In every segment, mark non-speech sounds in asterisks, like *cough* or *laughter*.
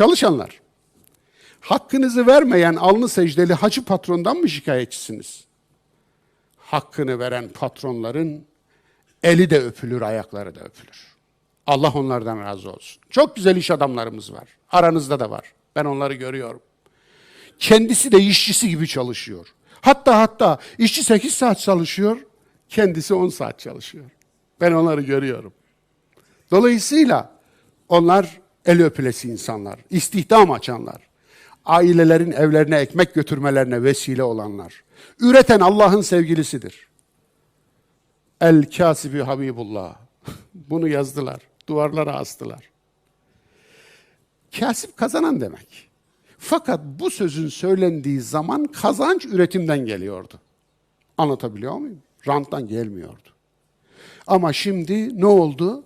Çalışanlar, hakkınızı vermeyen alnı secdeli hacı patrondan mı şikayetçisiniz? Hakkını veren patronların eli de öpülür, ayakları da öpülür. Allah onlardan razı olsun. Çok güzel iş adamlarımız var. Aranızda da var. Ben onları görüyorum. Kendisi de işçisi gibi çalışıyor. Hatta hatta işçi 8 saat çalışıyor, kendisi 10 saat çalışıyor. Ben onları görüyorum. Dolayısıyla onlar el öpülesi insanlar, istihdam açanlar, ailelerin evlerine ekmek götürmelerine vesile olanlar. Üreten Allah'ın sevgilisidir. El kasibi Habibullah. *laughs* Bunu yazdılar, duvarlara astılar. Kasip kazanan demek. Fakat bu sözün söylendiği zaman kazanç üretimden geliyordu. Anlatabiliyor muyum? Ranttan gelmiyordu. Ama şimdi ne oldu?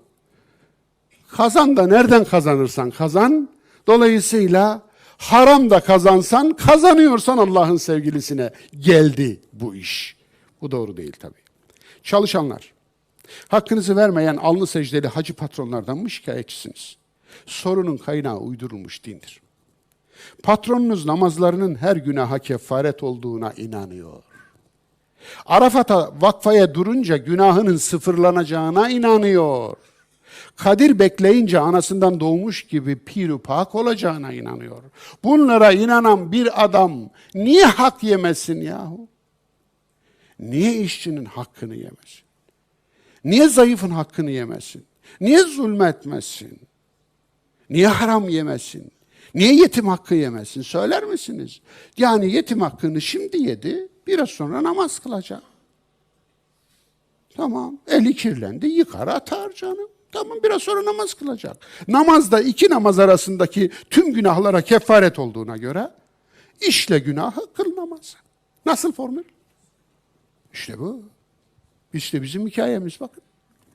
Kazan da nereden kazanırsan kazan. Dolayısıyla haram da kazansan, kazanıyorsan Allah'ın sevgilisine geldi bu iş. Bu doğru değil tabii. Çalışanlar, hakkınızı vermeyen alnı secdeli hacı patronlardan mı şikayetçisiniz? Sorunun kaynağı uydurulmuş dindir. Patronunuz namazlarının her günaha kefaret olduğuna inanıyor. Arafat'a vakfaya durunca günahının sıfırlanacağına inanıyor. Kadir bekleyince anasından doğmuş gibi piru pak olacağına inanıyor. Bunlara inanan bir adam niye hak yemesin yahu? Niye işçinin hakkını yemesin? Niye zayıfın hakkını yemesin? Niye zulmetmesin? Niye haram yemesin? Niye yetim hakkı yemesin? Söyler misiniz? Yani yetim hakkını şimdi yedi, biraz sonra namaz kılacak. Tamam, eli kirlendi, yıkar atar canım. Tamam, biraz sonra namaz kılacak. Namazda iki namaz arasındaki tüm günahlara kefaret olduğuna göre işle günahı kıl namazı. Nasıl formül? İşte bu. İşte bizim hikayemiz bakın.